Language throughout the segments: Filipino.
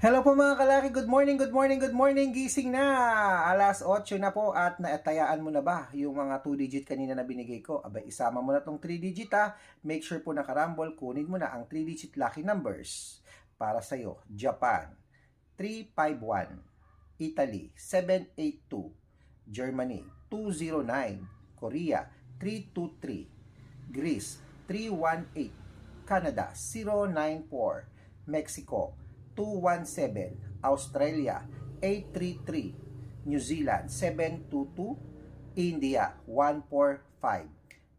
Hello po mga kalaki, good morning, good morning, good morning, gising na! Alas 8 na po at naatayaan mo na ba yung mga 2 digit kanina na binigay ko? Abay, isama mo na tong 3 digit ha. Make sure po nakarambol, kunin mo na ang 3 digit lucky numbers para sa'yo. Japan, 351. Italy, 782. Germany, 209. Korea, 323. Greece, 318. Canada, 094. Mexico, 217, Australia 833, New Zealand 722, India 145,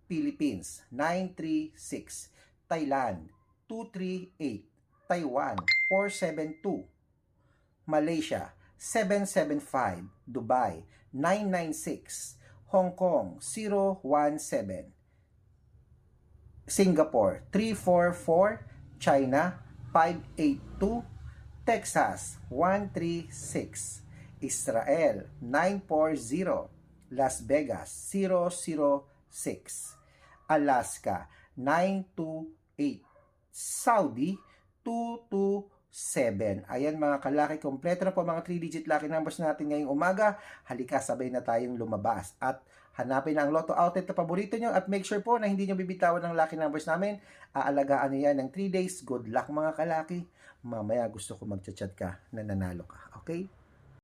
Philippines 936, Thailand 238, Taiwan 472, Malaysia 775, Dubai 996, Hong Kong 017, Singapore 344, China 582, Texas 136, Israel 940, Las Vegas 006, Alaska 928, Saudi 227. Ayan mga kalaki, kompleto na po mga 3-digit lucky numbers natin ngayong umaga. Halika, sabay na tayong lumabas at hanapin ang Lotto Outlet na paborito nyo at make sure po na hindi nyo bibitawan ng lucky numbers namin. Aalagaan nyo yan ng 3 days. Good luck mga kalaki. Mamaya gusto ko magchat-chat ka na nanalo ka. Okay?